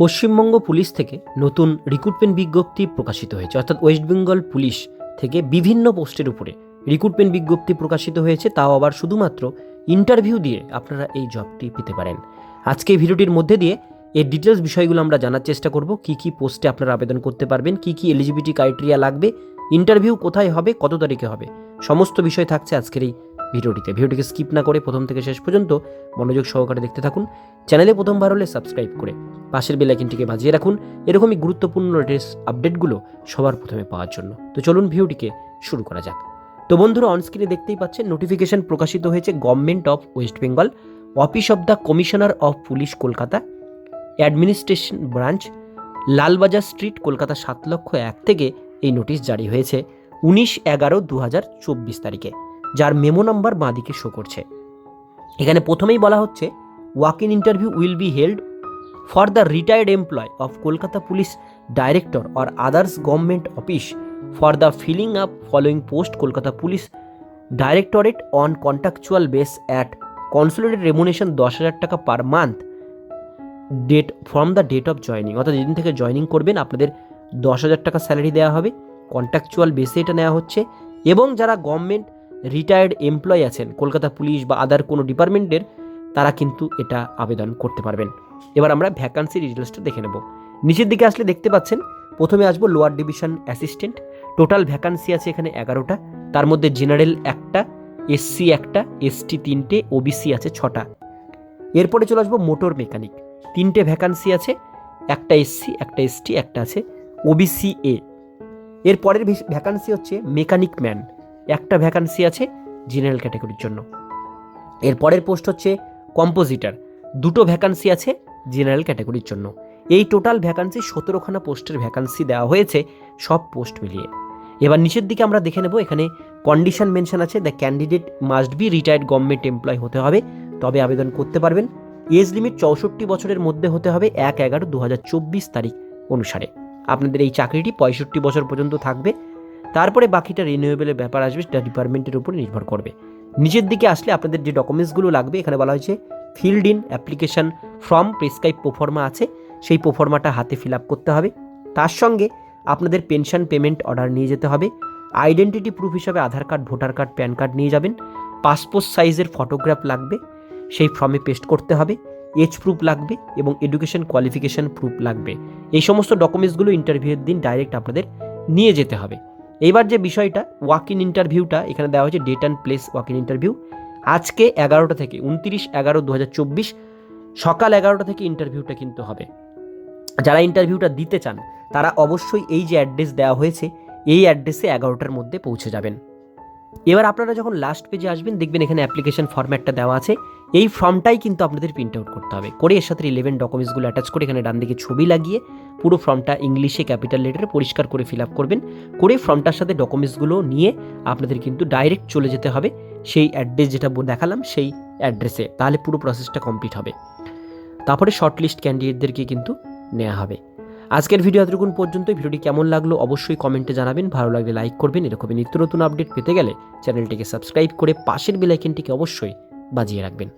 Paschimbanga police থেকে নতুন recruitment বিজ্ঞপ্তি প্রকাশিত হয়েছে। অর্থাৎ ওয়েস্ট বেঙ্গল পুলিশ থেকে বিভিন্ন পোস্টের উপরে রিক্রুটমেন্ট বিজ্ঞপ্তি প্রকাশিত হয়েছে। তাও আবার শুধুমাত্র ইন্টারভিউ দিয়ে আপনারা এই জবটি পেতে পারেন। আজকে ভিডিওটির মধ্যে দিয়ে এর ডিটেলস বিষয়গুলো আমরা জানার চেষ্টা করব। কি কি পোস্টে আপনারা আবেদন করতে পারবেন? কি কি এলিজিবিলিটি ক্রাইটেরিয়া লাগবে? ইন্টারভিউ কোথায় হবে? কত তারিখে হবে? সমস্ত বিষয় থাকছে আজকের এই ভিডিওটিতে। ভিডিওটিকে স্কিপ না করে প্রথম থেকে শেষ পর্যন্ত মনোযোগ সহকারে দেখতে থাকুন। চ্যানেলে প্রথমবার হলে সাবস্ক্রাইব করে পাশের বেলাইকিনটিকে বাজিয়ে রাখুন। এরকমই গুরুত্বপূর্ণ লেটেস্ট আপডেটগুলো সবার প্রথমে পাওয়ার জন্য। তো চলুন ভিডিওটিকে শুরু করা যাক। তো বন্ধুরা অনস্ক্রিনে দেখতেই পাচ্ছেন নোটিফিকেশন প্রকাশিত হয়েছে Government of West Bengal office of the Commissioner of Police Kolkata administration branch Lalbazar Street Kolkata সাত লক্ষ এক থেকে এই নোটিশ জারি হয়েছে উনিশ এগারো দু হাজার চব্বিশ তারিখে। যার মেমো নাম্বার বাঁদিকে শো করছে। এখানে প্রথমেই বলা হচ্ছে walk in interview will be held for the retired employ of Kolkata police director or others government office for the filling up following post Kolkata police directorate on contractual base at consolidated remuneration দশ হাজার টাকা per month date from the date of joining অর্থাৎ যেদিন থেকে joining করবেন, আপনাদের দশ হাজার টাকা স্যালারি দেওয়া হবে। কন্ট্রাকচুয়াল বেসে এটা নেওয়া হচ্ছে। এবং যারা গভর্নমেন্ট রিটায়ার্ড এমপ্লয় আছেন, কলকাতা পুলিশ বা আদার কোনো ডিপার্টমেন্টের, তারা কিন্তু এটা আবেদন করতে পারবেন। এবার আমরা ভ্যাকান্সি ডিটেলসটা দেখে নেব। নিচের দিকে আসলে দেখতে পাচ্ছেন, প্রথমে আসব lower division assistant total vacancy আছে এখানে এগারোটা, তার মধ্যে জেনারেল একটা এসসি একটা এসটি তিনটে ওবিসি আছে ছটা। এরপরে চলে আসব মোটর মেকানিক তিনটে ভ্যাকান্সি আছে, একটা এসসি একটা এসটি একটা আছে ওবিসি এ এর পরের ভ্যাকান্সি হচ্ছে মেকানিক ম্যান একটা ভ্যাকান্সি আছে জেনারেল ক্যাটাগরির জন্য। এর পরের পোস্ট হচ্ছে কম্পোজিটার দুটো ভ্যাকান্সি আছে জেনারেল ক্যাটাগরির জন্য। এই টোটাল ভ্যাকান্সি সতেরোখানা পোস্টের ভ্যাকান্সি দেওয়া হয়েছে, সব পোস্ট মিলিয়ে। এবার নিচের দিকে আমরা দেখে নেব, এখানে কন্ডিশন মেনশন আছে the candidate must be retired government employ হতে হবে, তবে আবেদন করতে পারবেন। এজ লিমিট চৌষট্টি বছরের মধ্যে হতে হবে, এক এগারো দু তারিখ অনুসারে। আপনাদের এই চাকরিটি পঁয়ষট্টি বছর পর্যন্ত থাকবে তারপরে বাকিটা রিনিউয়েবলের ব্যাপার আসবে, সেটা ডিপার্টমেন্টের উপর নির্ভর করবে। নিচের দিকে আসলে আপনাদের যে ডকুমেন্টসগুলো লাগবে, এখানে বলা হয়েছে filled in application form prescribe proforma আছে, সেই প্রোফর্মাটা হাতে ফিল আপ করতে হবে। তার সঙ্গে আপনাদের পেনশন পেমেন্ট অর্ডার নিয়ে যেতে হবে। আইডেন্টিটি প্রুফ হিসাবে Aadhaar card voter card PAN card নিয়ে যাবেন। পাসপোর্ট সাইজের ফটোগ্রাফ লাগবে, সেই ফর্মে পেস্ট করতে হবে। এজ প্রুফ লাগবে এবং এডুকেশন কোয়ালিফিকেশন প্রুফ লাগবে। এই সমস্ত ডকুমেন্টসগুলো ইন্টারভিউয়ের দিন ডাইরেক্ট আপনাদের নিয়ে যেতে হবে। এইবার যে বিষয়টা ওয়াক ইন ইন্টারভিউটা এখানে দেওয়া হয়েছে date and place walk in interview আজকে এগারোটা থেকে উনত্রিশ এগারো দু সকাল এগারোটা থেকে ইন্টারভিউটা কিন্তু হবে। যারা ইন্টারভিউটা দিতে চান, তারা অবশ্যই এই যে অ্যাড্রেস দেওয়া হয়েছে, এই অ্যাড্রেসে এগারোটার মধ্যে পৌঁছে যাবেন। এবার আপনারা যখন লাস্ট পেজে আসবেন, দেখবেন এখানে অ্যাপ্লিকেশন ফর্ম্যাটটা দেওয়া আছে। এই ফর্মটাই কিন্তু আপনাদের প্রিন্ট আউট করতে হবে। করে এর সাথে ইলেভেন ডকুমেন্টসগুলো অ্যাটাচ করে এখানে ডান দিকে ছবি লাগিয়ে পুরো ফর্মটা ইংলিশে ক্যাপিটাল লেটারে পরিষ্কার করে ফিল আপ করবেন। করে ফর্মটার সাথে ডকুমেন্টসগুলো নিয়ে আপনাদের কিন্তু ডাইরেক্ট চলে যেতে হবে সেই অ্যাড্রেস যেটা দেখালাম সেই অ্যাড্রেসে তাহলে পুরো প্রসেসটা কমপ্লিট হবে। তারপরে শর্ট লিস্ট ক্যান্ডিডেটদেরকে কিন্তু নেওয়া হবে। আজকের ভিডিও এতটুকুন পর্যন্ত ভিডিওটি কেমন লাগল অবশ্যই কমেন্টে জানাবেন। ভালো লাগলে লাইক করবেন। এরকমই নিত্য নতুন আপডেট পেতে গেলে চ্যানেলটিকে সাবস্ক্রাইব করে পাশের বেলাইকেনটিকে অবশ্যই বাজিয়ে রাখবেন।